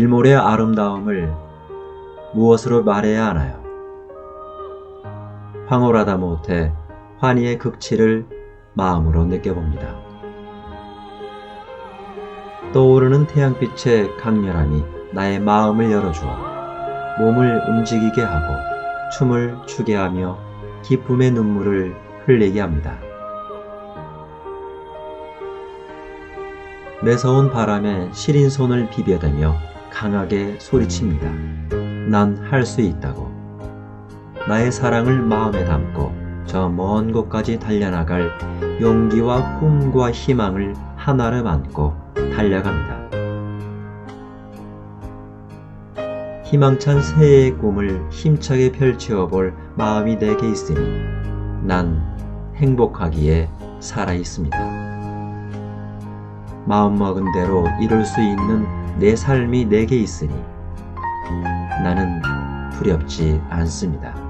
일몰의 아름다움을 무엇으로 말해야 하나요? 황홀하다 못해 환희의 극치를 마음으로 느껴봅니다. 떠오르는 태양빛의 강렬함이 나의 마음을 열어주어 몸을 움직이게 하고 춤을 추게 하며 기쁨의 눈물을 흘리게 합니다. 매서운 바람에 시린 손을 비벼대며 강하게 소리칩니다. 난 할 수 있다고. 나의 사랑을 마음에 담고 저 먼 곳까지 달려나갈 용기와 꿈과 희망을 하나를 안고 달려갑니다. 희망찬 새해의 꿈을 힘차게 펼치어 볼 마음이 내게 있으니 난 행복하기에 살아 있습니다. 마음먹은 대로 이룰 수 있는 내 삶이 내게 있으니 나는 두렵지 않습니다.